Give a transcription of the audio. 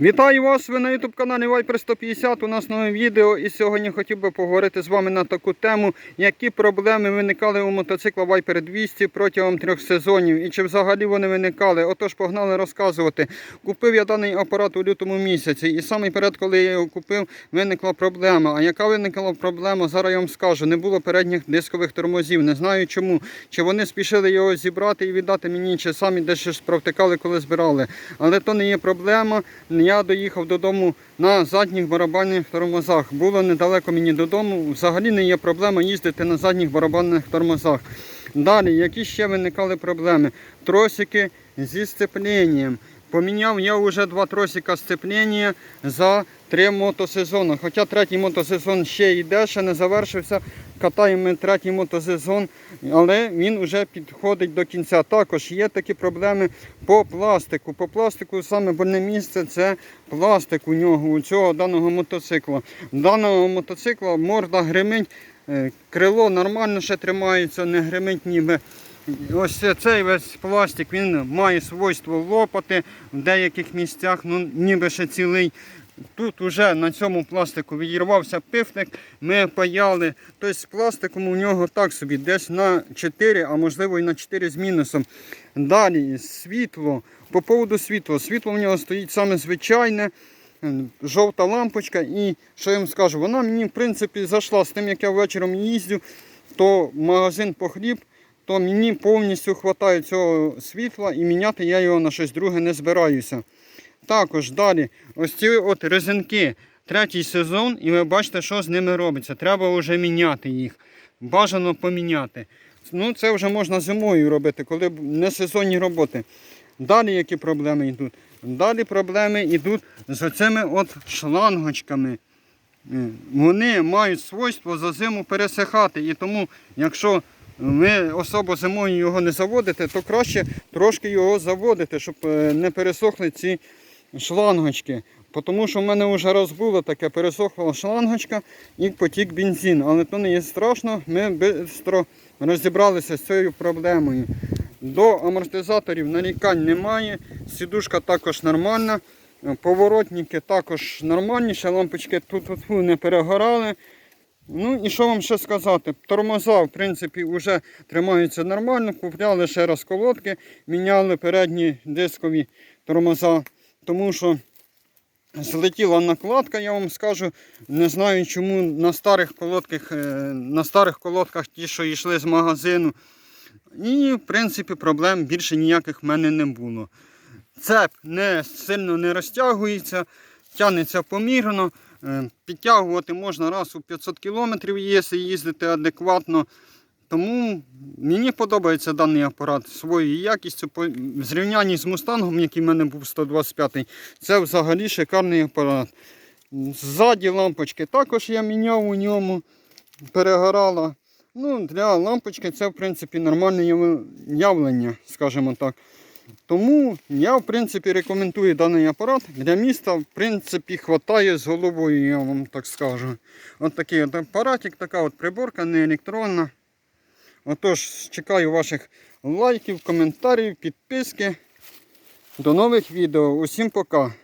Вітаю вас! Ви на YouTube каналі Viper 150. У нас нове відео. І сьогодні хотів би поговорити з вами на таку тему, які проблеми виникали у мотоцикла Viper 200 протягом трьох сезонів і чи взагалі вони виникали. Отож, погнали розказувати. Купив я даний апарат у лютому місяці, і саме перед, коли я його купив, виникла проблема. А яка виникла проблема? Зараз я вам скажу. Не було передніх дискових тормозів. Не знаю чому. Чи вони спішили його зібрати і віддати мені, чи самі десь щось провтикали, коли збирали. Але то не є проблема. Я доїхав додому на задніх барабанних тормозах. Було недалеко мені додому. Взагалі не є проблема їздити на задніх барабанних тормозах. Далі, які ще виникали проблеми? Тросики зі сцепленням. Поміняв я вже два тросика сцеплення за три мотосезони. Хоча третій мотосезон ще йде, ще не завершився. Катаємо третій мотосезон, але він вже підходить до кінця. Також є такі проблеми по пластику. По пластику саме больне місце це пластик у нього, у цього даного мотоцикла. Даного мотоцикла морда гримить, е, крило нормально ще тримається, не гримить ніби. Ось цей весь пластик він має свойство лопати в деяких місцях, ну ніби ще цілий. Тут вже на цьому пластику відірвався пифник, ми паяли. Тобто з пластиком у нього так собі, десь на 4, а можливо і на 4 з мінусом. Далі світло. По поводу світла. Світло в нього стоїть саме звичайне, жовта лампочка. І що я вам скажу, вона мені в принципі зайшла з тим, як я вечором їздю, то магазин по хліб то мені повністю вистачає цього світла і міняти я його на щось друге не збираюся. Також далі, ось ці от резинки, третій сезон, і ви бачите, що з ними робиться. Треба вже міняти їх. Бажано поміняти. Ну, це вже можна зимою робити, коли не сезонні роботи. Далі які проблеми йдуть? Далі проблеми йдуть з оцими от шлангочками. Вони мають свойство за зиму пересихати. І тому, якщо ви особо зимою його не заводите, то краще трошки його заводити, щоб е, не пересохли ці шлангочки. Тому що в мене вже раз було таке, пересохла шлангочка і потік бензин. Але то не є страшно, ми швидко розібралися з цією проблемою. До амортизаторів нарікань немає, сідушка також нормальна, поворотники також нормальні, ще лампочки тут не перегорали. Ну і що вам ще сказати? Тормоза, в принципі, вже тримаються нормально. Купляли ще раз колодки, міняли передні дискові тормоза, тому що злетіла накладка, я вам скажу. Не знаю, чому на старих колодках, е, на старих колодках ті, що йшли з магазину. І, в принципі, проблем більше ніяких в мене не було. Цеп не сильно не розтягується, тягнеться помірно. Е, Підтягувати можна раз у 500 км, якщо їздити адекватно. Тому мені подобається даний апарат своєю якістю. В зрівнянні з мустангом, який в мене був 125-й, це взагалі шикарний апарат. Ззаді лампочки також я міняв у ньому, перегорала. Ну, Для лампочки це в принципі нормальне явлення, скажімо так. Тому я в принципі рекомендую даний апарат. Для міста в принципі хватає з головою, я вам так скажу. От такий от апаратик, така от приборка, не електронна. Отож, чекаю ваших лайків, коментарів, підписки. До нових відео. Усім пока.